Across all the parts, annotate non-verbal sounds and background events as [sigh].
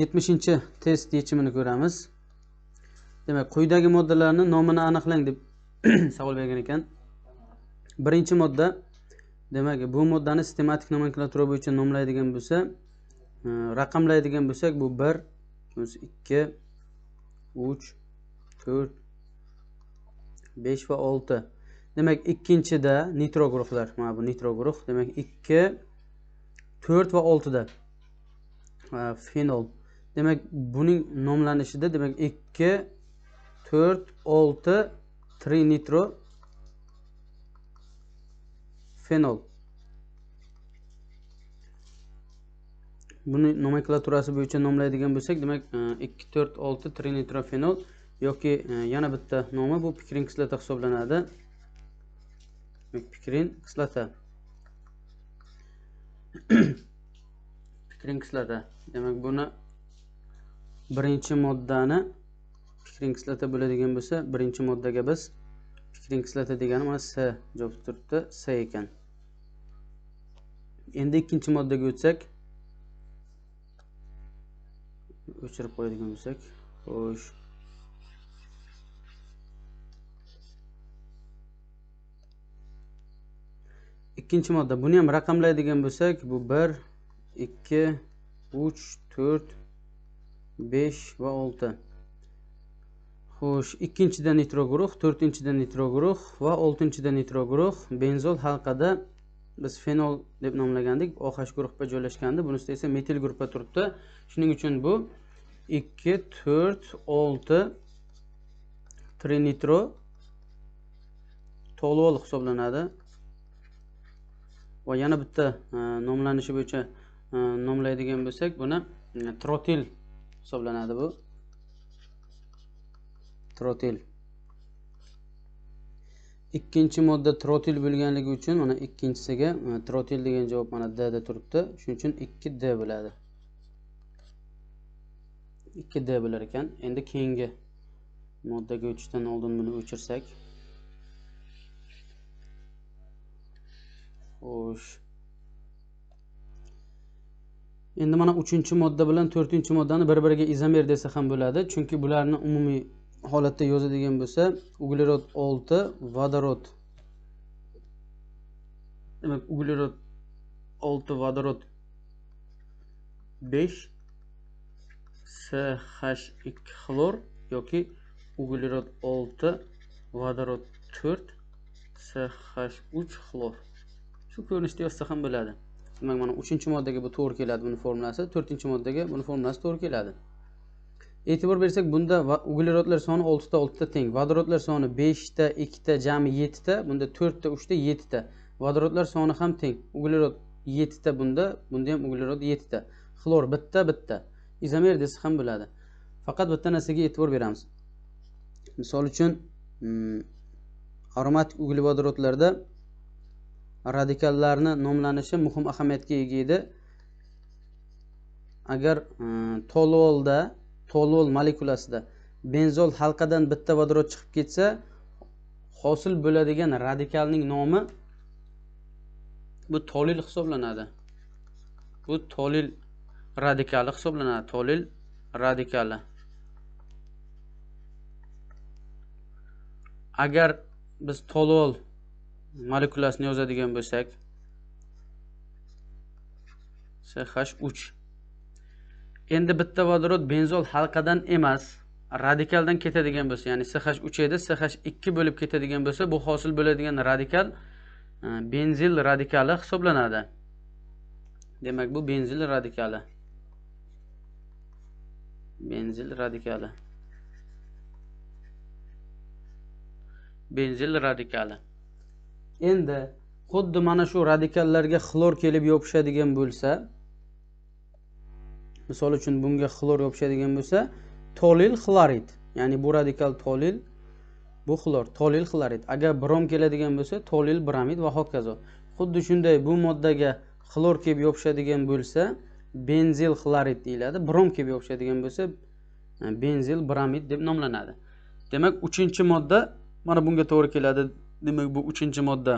yetmishinchi test yechimini ko'ramiz. Demak quyidagi moddalarni nomini aniqlang deb [clears throat] savol bergan ekan. Birinchi modda demak bu moddani sistematik nomenklatura bo'yicha nomlaydigan bo'lsa e, raqamlaydigan bo'lsak bu bir ikki uch to'rt besh va olti. Demak ikkinchida nitro guruhlar mana bu nitro guruh demak ikki to'rt va oltida. Fenol demak buning nomlanishida demak ikki to'rt olti trinitro fenol. Buni nomenklaturasi bo'yicha nomlaydigan bo'lsak demak e, ikki to'rt olti trinitrofenol yoki e, yana bitta nomi bu pikrin kislota hisoblanadi. Pikrin kislota [clears throat] pikrin kislota demak buni birinchi moddani pikrin kislota bo'ladigan bo'lsa birinchi moddaga biz pikrin kislota degani mana s javob turibdi s ekan. Endi ikkinchi moddaga o'tsak o'chirib qo'yadigan bo'lsak xo'sh. Ikkinchi modda buni ham raqamlaydigan bo'lsak bu bir ikki uch to'rt 5 va 6. Xo'sh, ikkinchida nitro guruh, to'rtinchida nitro guruh va 6-da nitro guruh benzol halqada biz fenol deb nomlagandik, OH guruhga joylashgandi. Bunisida esa metil guruhda turibdi. Shuning uchun bu 2 4 6 trinitro tolol hisoblanadi. Va yana bitta e, nomlanishi bo'yicha e, nomlaydigan bo'lsak, buni e, trotil hisoblanadi bu. Trotil. Ikkinchi modda trotil bo'lganligi uchun mana ikkinchisiga e, trotil degan javob mana d da turibdi. Shuning uchun ikki d bo'ladi. Ikki d bo'lar ekan. Endi keyingi moddaga o'tishdan oldin buni o'chirsak. Xo'sh. Endi mana uchinchi modda bilan to'rtinchi moddani bir biriga izomer desa ham bo'ladi. Chunki bularni umumiy holatda yozadigan bo'lsa uglerod olti vodorod demak uglerod olti vodorod besh ch ikki xlor yoki uglerod olti vodorod to'rt ch uch xlor. Shu ko'rinishda yozsa ham bo'ladi. Demak mana uchinchi moddaga bu to'g'ri keladi buni formulasi to'rtinchi moddaga buni formulasi to'g'ri keladi. E'tibor bersak bunda uglerodlar soni oltita oltita teng vodorodlar soni beshta ikkita jami yettita bunda to'rtta uchta yettita. Vodorodlar soni ham teng uglerod yettita bunda bunda ham uglerod yettita. Xlor bitta bitta. Izomer desa ham bo'ladi. Faqat bitta narsaga e'tibor beramiz. Misol uchun mm, aromatik uglevodorodlarda radikallarni nomlanishi muhim ahamiyatga ega edi. Agar tololda tolvolda tolvol molekulasida benzol halqadan bitta vodorod chiqib ketsa hosil bo'ladigan radikalning nomi bu tolil hisoblanadi. Bu tolil radikali hisoblanadi. Tolil radikali. Agar biz tolol molekulasini yozadigan bo'lsak ch uch. Endi bitta vodorod benzol halqadan emas radikaldan ketadigan bo'lsa ya'ni ch uch edi ch ikki bo'lib ketadigan bo'lsa bu hosil bo'ladigan radikal e, benzil radikali hisoblanadi. Demak bu benzil radikali. Benzil radikali. Benzil radikali. Endi xuddi mana shu radikallarga xlor kelib yopishadigan bo'lsa misol uchun bunga xlor yopishadigan bo'lsa tolil xlorid ya'ni bu radikal tolil bu xlor tolil xlorid agar brom keladigan bo'lsa tolil bramid va hokazo. Xuddi shunday bu moddaga xlor kelib yopishadigan bo'lsa benzil xlorid deyiladi brom kelib yopishadigan bo'lsa e, benzil bramid deb nomlanadi. Demak uchinchi modda mana bunga to'g'ri keladi. demak bu uchinchi modda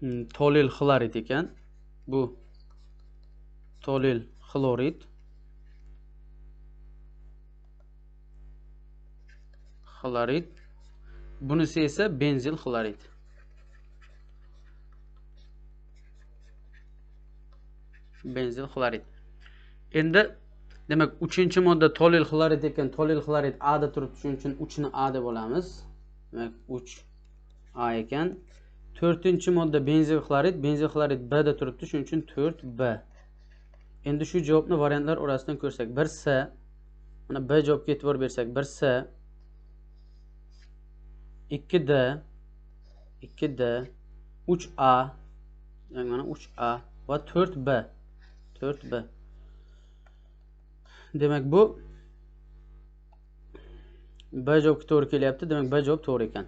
hmm, tolil xlorid ekan. Bu tolil xlorid xlorid bunisi esa benzil xlorid benzil xlorid endi demak uchinchi modda tolil xlorid ekan. Tolil xlorid a da turibdi. Shuning uchun uchni a deb olamiz. Demak uch A ekan. 4-modda benzil xlorid, benzil xlorid B da turibdi, shuning uchun 4 B. Endi shu javobni variantlar orasidan ko'rsak, 1 C mana B javobga e'tibor bersak, 1 C 2 D 2 D 3 A ya'ni mana 3 A va 4 B 4 B. Demak bu B javobga to'g'ri kelyapti. Demak B javob to'g'ri ekan.